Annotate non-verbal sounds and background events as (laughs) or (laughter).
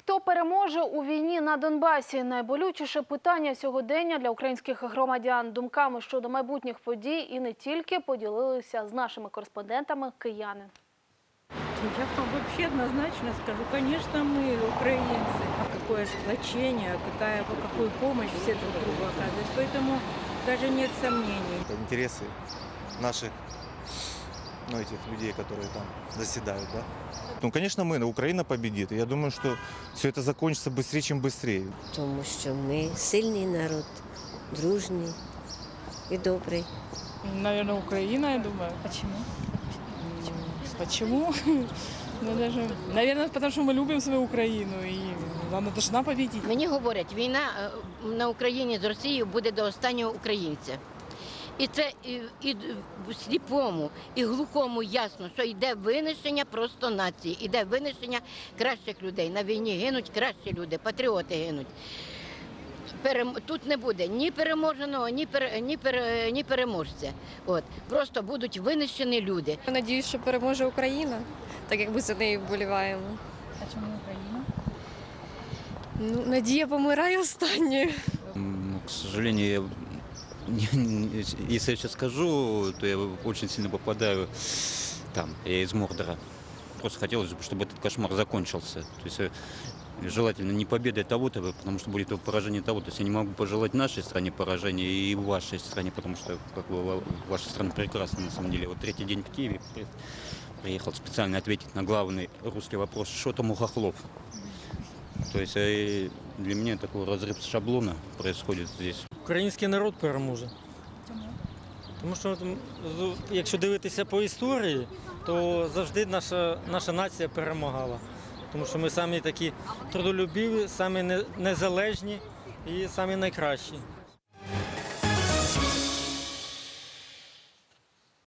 Хто переможе у війні на Донбасі? Найболючіше питання сьогодення для українських громадян. Думками щодо майбутніх подій і не тільки поділилися з нашими кореспондентами кияни. Я вам вообще однозначно скажу, конечно, мы украинцы. А какое сплочение, какая, какую помощь все друг другу оказывают. Поэтому даже нет сомнений. Это интересы наших, ну, этих людей, которые там заседают, да. Ну, конечно, мы, Украина победит. И я думаю, что все это закончится быстрее, чем быстрее. тому що ми сильний народ, дружний і добрий. Наверное, Украина, я думаю. Почему? Почему? (laughs) Ну, даже, наверное, потому что мы любим свою Украину, и она должна победить. Мені говорять, війна е, на Україні з Росією буде до останнього українця. І це і, і в сліпому, і глухому ясно, що йде винищення просто нації, йде винищення кращих людей. На війні гинуть кращі люди, патріоти гинуть. Перем... Тут не буде ні переможеного, ні, пере... ні, пере... ні переможця. От. Просто будуть винищені люди. Надіюсь, що переможе Україна, так як ми за нею вболіваємо. А чому Україна? Ну, надія помирає останньою. М, К сожалению, я (laughs) если я сейчас скажу, то я очень сильно попадаю там, я из Мордора. Просто хотелось бы, чтобы этот кошмар закончился. То есть э, желательно не победы того-то, потому что будет поражение того. То есть я не могу пожелать нашей стране поражения и вашей стране, потому что как бы, ва- ваша страна прекрасна на самом деле. Вот третий день в Киеве при- приехал специально ответить на главный русский вопрос, что там у хохлов. То есть э, для меня такой разрыв шаблона происходит здесь. Український народ переможе. Тому що якщо дивитися по історії, то завжди наша, наша нація перемагала. Тому що ми самі такі трудолюбиві, самі незалежні і самі найкращі.